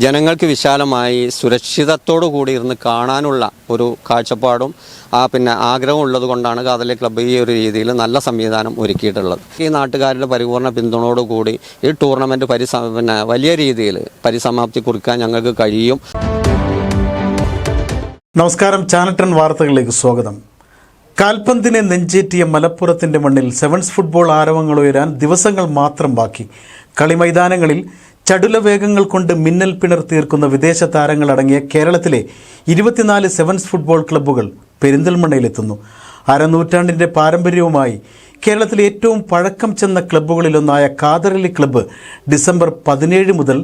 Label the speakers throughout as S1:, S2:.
S1: ജനങ്ങൾക്ക് വിശാലമായി സുരക്ഷിതത്തോടു കൂടി ഇരുന്ന് കാണാനുള്ള ഒരു കാഴ്ചപ്പാടും ആ പിന്നെ ആഗ്രഹം ഉള്ളത് കൊണ്ടാണ് കാതലെ ക്ലബ്ബ് ഈ ഒരു രീതിയിൽ നല്ല സംവിധാനം ഒരുക്കിയിട്ടുള്ളത്. ഈ നാട്ടുകാരുടെ പരിപൂർണ പിന്തുണയോടുകൂടി ഈ ടൂർണമെന്റ് പരിസ പിന്നെ വലിയ രീതിയിൽ പരിസമാപ്തി കുറിക്കാൻ ഞങ്ങൾക്ക് കഴിയും.
S2: നമസ്കാരം. ചാനട്ടൺ വാർത്തകളിലേക്ക് സ്വാഗതം. കാൽപന്തിനെ നെഞ്ചേറ്റിയ മലപ്പുറത്തിന്റെ മണ്ണിൽ സെവൻസ് ഫുട്ബോൾ ആരവങ്ങൾ ഉയരാൻ ദിവസങ്ങൾ മാത്രം ബാക്കി. കളിമൈതാനങ്ങളിൽ ചടുല വേഗങ്ങൾ കൊണ്ട് മിന്നൽ പിണർ തീർക്കുന്ന വിദേശ താരങ്ങളടങ്ങിയ കേരളത്തിലെ ഇരുപത്തിനാല് സെവൻസ് ഫുട്ബോൾ ക്ലബ്ബുകൾ പെരിന്തൽമണ്ണയിലെത്തുന്നു. അരനൂറ്റാണ്ടിന്റെ പാരമ്പര്യവുമായി കേരളത്തിലെ ഏറ്റവും പഴക്കം ചെന്ന ക്ലബ്ബുകളിലൊന്നായ കാതറലി ക്ലബ്ബ് ഡിസംബർ പതിനേഴ് മുതൽ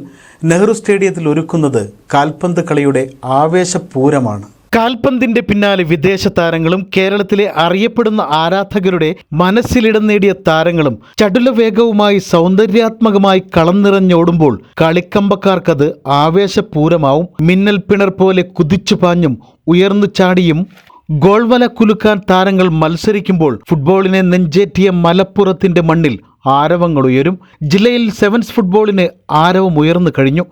S2: നെഹ്റു സ്റ്റേഡിയത്തിൽ ഒരുക്കുന്നത് കാൽപന്ത് കളിയുടെ ആവേശപൂരമാണ്. കാൽപന്തിന്റെ പിന്നാലെ വിദേശ താരങ്ങളും കേരളത്തിലെ അറിയപ്പെടുന്ന ആരാധകരുടെ മനസ്സിലിടം നേടിയ താരങ്ങളും ചടുലവേഗവുമായി സൗന്ദര്യാത്മകമായി കളം നിറഞ്ഞോടുമ്പോൾ കളിക്കമ്പക്കാർക്കത് ആവേശപൂരമാവും. മിന്നൽ പിണർ പോലെ കുതിച്ചു പാഞ്ഞും ഉയർന്നു ചാടിയും ഗോൾവല കുലുക്കാൻ താരങ്ങൾ മത്സരിക്കുമ്പോൾ ഫുട്ബോളിനെ നെഞ്ചേറ്റിയ മലപ്പുറത്തിന്റെ മണ്ണിൽ ആരവങ്ങൾ ഉയരും ജില്ലയിൽ സെവൻസ് ഫുട്ബോളിന് ആരവം ഉയർന്നു കഴിഞ്ഞു.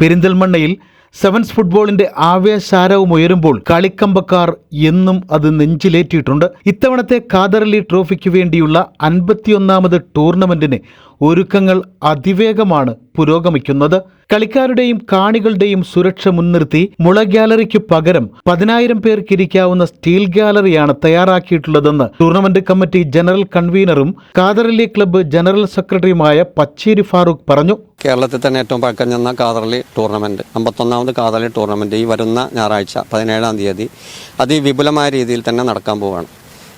S2: പെരിന്തൽമണ്ണയിൽ സെവൻസ് ഫുട്ബോളിന്റെ ആവേശാരവും ഉയരുമ്പോൾ കളിക്കമ്പക്കാർ എന്നും അത് നെഞ്ചിലേറ്റിയിട്ടുണ്ട്. ഇത്തവണത്തെ കാദർലി ട്രോഫിക്ക് വേണ്ടിയുള്ള അൻപത്തിയൊന്നാമത് ടൂർണമെന്റിന് ഒരുക്കങ്ങൾ അതിവേഗമാണ് പുരോഗമിക്കുന്നത്. കളിക്കാരുടെയും കാണികളുടെയും സുരക്ഷ മുൻനിർത്തി മുള ഗ്യാലറിക്ക് പകരം പതിനായിരം പേർക്കിരിക്കാവുന്ന സ്റ്റീൽ ഗ്യാലറിയാണ് തയ്യാറാക്കിയിട്ടുള്ളതെന്ന് ടൂർണമെന്റ് കമ്മിറ്റി ജനറൽ കൺവീനറും കാതറലി ക്ലബ്ബ് ജനറൽ സെക്രട്ടറിയുമായ പച്ചേരി ഫാറൂഖ് പറഞ്ഞു.
S1: കേരളത്തിൽ തന്നെ ഏറ്റവും പഴക്കം ചെന്ന കാതറലി ടൂർണമെന്റ് അമ്പത്തൊന്നാമത് കാതറലി ടൂർണമെന്റ് ഈ വരുന്ന ഞായറാഴ്ച പതിനേഴാം തീയതി. അതിവിപുലമായ രീതിയിൽ തന്നെ നടക്കാൻ പോവുകയാണ്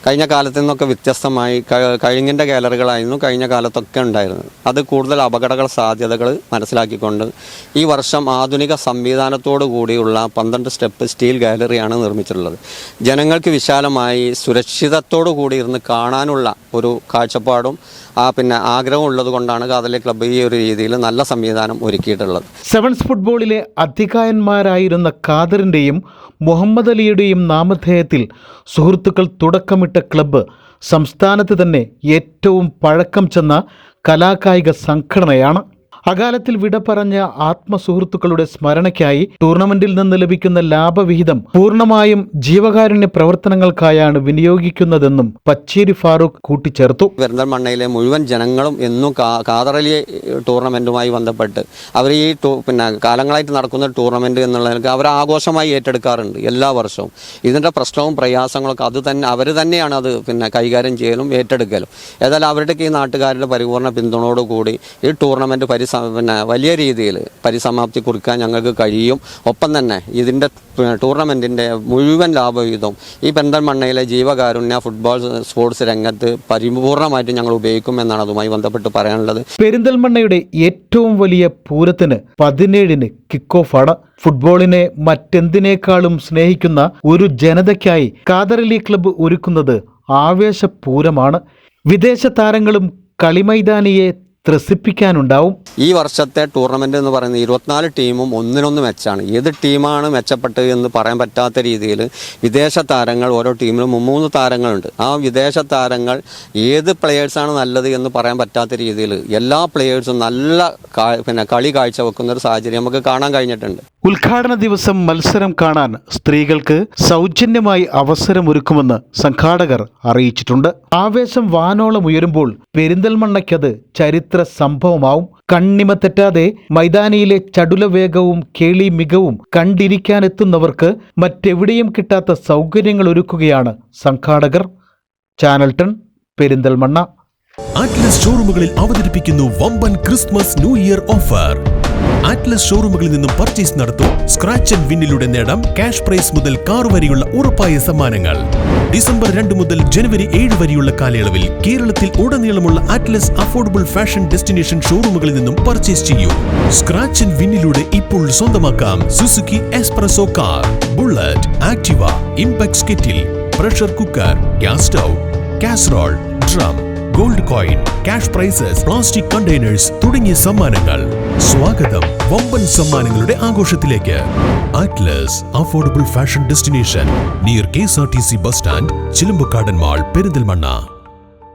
S1: കഴിഞ്ഞ കാലത്തു നിന്നൊക്കെ വ്യത്യസ്തമായി കഴിഞ്ഞിന്റെ ഗാലറികളായിരുന്നു കഴിഞ്ഞ കാലത്തൊക്കെ ഉണ്ടായിരുന്നത് അത് കൂടുതൽ അപകടങ്ങൾ സാധ്യതകൾ മനസ്സിലാക്കിക്കൊണ്ട് ഈ വർഷം ആധുനിക സംവിധാനത്തോടു കൂടിയുള്ള പന്ത്രണ്ട് സ്റ്റെപ്പ് സ്റ്റീൽ ഗാലറിയാണ് നിർമ്മിച്ചിട്ടുള്ളത്. ജനങ്ങൾക്ക് വിശാലമായി സുരക്ഷിതത്തോടു കൂടി ഇരുന്ന് കാണാനുള്ള ഒരു കാഴ്ചപ്പാടും ആ പിന്നെ ആഗ്രഹം ഉള്ളത് കൊണ്ടാണ് കാതലി ക്ലബ്ബ് ഈ ഒരു രീതിയിൽ നല്ല സംവിധാനം ഒരുക്കിയിട്ടുള്ളത്.
S2: സെവൻസ് ഫുട്ബോളിലെ അധികായന്മാരായിരുന്ന ഖാദറിന്റെയും മുഹമ്മദ് അലിയുടെയും നാമധേയത്തിൽ സുഹൃത്തുക്കൾ തുടക്കമിട്ട ക്ലബ്ബ് സംസ്ഥാനത്ത് തന്നെ ഏറ്റവും പഴക്കം ചെന്ന കലാകായിക സംഘടനയാണ് അകാലത്തിൽ വിട പറഞ്ഞ ആത്മസുഹൃത്തുക്കളുടെ സ്മരണയ്ക്കായി ടൂർണമെന്റിൽ നിന്ന് ലഭിക്കുന്ന ലാഭവിഹിതം പൂർണമായും ജീവകാരുണ്യ പ്രവർത്തനങ്ങൾക്കായാണ് വിനിയോഗിക്കുന്നതെന്നും പച്ചേരി ഫാറൂഖ് കൂട്ടിച്ചേർത്തു.
S1: പെരിന്തൽമണ്ണയിലെ മുഴുവൻ ജനങ്ങളും എന്നും കാതറലി ടൂർണമെന്റുമായി ബന്ധപ്പെട്ട് അവർ ഈ പിന്നെ കാലങ്ങളായിട്ട് നടക്കുന്ന ടൂർണമെന്റ് എന്നുള്ളതിനൊക്കെ അവർ ആഘോഷമായി ഏറ്റെടുക്കാറുണ്ട് എല്ലാ വർഷവും. ഇതിന്റെ പ്രശ്നവും പ്രയാസങ്ങളൊക്കെ അത് തന്നെ അവർ തന്നെയാണ് അത് പിന്നെ കൈകാര്യം ചെയ്യലും ഏറ്റെടുക്കലും. ഏതായാലും അവരുടെ ഈ നാട്ടുകാരുടെ പരിപൂർണ പിന്തുണയോടുകൂടി ഈ ടൂർണമെന്റ് പരിസ പിന്നെ വലിയ രീതിയിൽ പരിസമാപ്തി കുറിക്കാൻ ഞങ്ങൾക്ക് കഴിയും. ഒപ്പം തന്നെ ഇതിന്റെ ടൂർണമെന്റിന്റെ മുഴുവൻ ലാഭവിഹിതവും ഈ പെരിന്തൽമണ്ണയിലെ ജീവകാരുണ്യ ഫുട്ബോൾ സ്പോർട്സ് രംഗത്ത് പരിപൂർണമായിട്ട് ഞങ്ങൾ ഉപയോഗിക്കും എന്നാണ് അതുമായി ബന്ധപ്പെട്ട് പറയാനുള്ളത്.
S2: പെരിന്തൽമണ്ണയുടെ ഏറ്റവും വലിയ പൂരത്തിന് പതിനേഴിന് കിക്ക് ഓഫ് ആണ്. ഫുട്ബോളിനെ മറ്റെന്തിനേക്കാളും സ്നേഹിക്കുന്ന ഒരു ജനതയ്ക്കായി കാതറലി ക്ലബ്ബ് ഒരുക്കുന്നത് ആവേശപൂരമാണ്. വിദേശ താരങ്ങളും കളിമൈതാനിയെ ത്രസിപ്പിക്കാനുണ്ടാവും.
S1: ഈ വർഷത്തെ ടൂർണമെന്റ് എന്ന് പറയുന്നത് ഇരുപത്തിനാല് ടീമും ഒന്നിനൊന്ന് മെച്ചാണ്. ഏത് ടീമാണ് മെച്ചപ്പെട്ടത് എന്ന് പറയാൻ പറ്റാത്ത രീതിയിൽ വിദേശ താരങ്ങൾ ഓരോ ടീമിലും മുമ്മൂന്ന് താരങ്ങളുണ്ട്. ആ വിദേശ താരങ്ങൾ ഏത് പ്ലെയേഴ്സാണ് നല്ലത് എന്ന് പറയാൻ പറ്റാത്ത രീതിയിൽ എല്ലാ പ്ലെയേഴ്സും നല്ല പിന്നെ കളി കാഴ്ചവെക്കുന്ന ഒരു സാഹചര്യം നമുക്ക് കാണാൻ കഴിഞ്ഞിട്ടുണ്ട്.
S2: ഉദ്ഘാടന ദിവസം മത്സരം കാണാൻ സ്ത്രീകൾക്ക് സൗജന്യമായി അവസരമൊരുക്കുമെന്ന് സംഘാടകർ അറിയിച്ചിട്ടുണ്ട്. ആവേശം വാനോളം ഉയരുമ്പോൾ പെരിന്തൽമണ്ണയ്ക്കത് ചരിത്ര സംഭവമാവും. കണ്ണിമ തെറ്റാതെ മൈതാനിയിലെ ചടുല വേഗവും കേളി മികവും കണ്ടിരിക്കാനെത്തുന്നവർക്ക് മറ്റെവിടെയും കിട്ടാത്ത സൗകര്യങ്ങൾ ഒരുക്കുകയാണ് സംഘാടകർ. ചാനൽ ടൺ പെരിന്തൽമണ്ണ.
S3: അറ്റ്ലസ് ഷോറൂമുകളിൽ അവതരിപ്പിക്കുന്നു വമ്പൻ Christmas new year offer. Atlas ഷോറൂമുകളിൽ നിന്നും പർച്ചേസ് നടത്തും. സ്ക്രാച്ച് ആൻഡ് വിന്നിലൂടെ നേടാം ക്യാഷ് പ്രൈസ് മുതൽ കാർ വരെയുള്ള ഉറപ്പായ സമ്മാനങ്ങൾ. ഡിസംബർ രണ്ട് മുതൽ ജനുവരി ഏഴ് വരെയുള്ള കാലയളവിൽ കേരളത്തിൽ ഉടനീളമുള്ള അറ്റ്ലസ് അഫോർഡബിൾ ഫാഷൻ ഡെസ്റ്റിനേഷൻ ഷോറൂമുകളിൽ നിന്നും പർച്ചേസ് ചെയ്യൂ. സ്ക്രാച്ച് ആൻഡ് വിന്നിലൂടെ ഇപ്പോൾ സ്വന്തമാക്കാം Suzuki Espresso car bullet Activa Impact kettle pressure cooker gas stove casserole drum gold coin cash prizes plastic containers തുടങ്ങിയ സമ്മാനങ്ങൾ. സ്വാഗതം. വമ്പൻ സമ്മാനങ്ങളുടെ ആഘോഷത്തിലേക്ക്. Atlas affordable fashion destination near K S R T C bus stand Chilambakkadan mall Perinthalmanna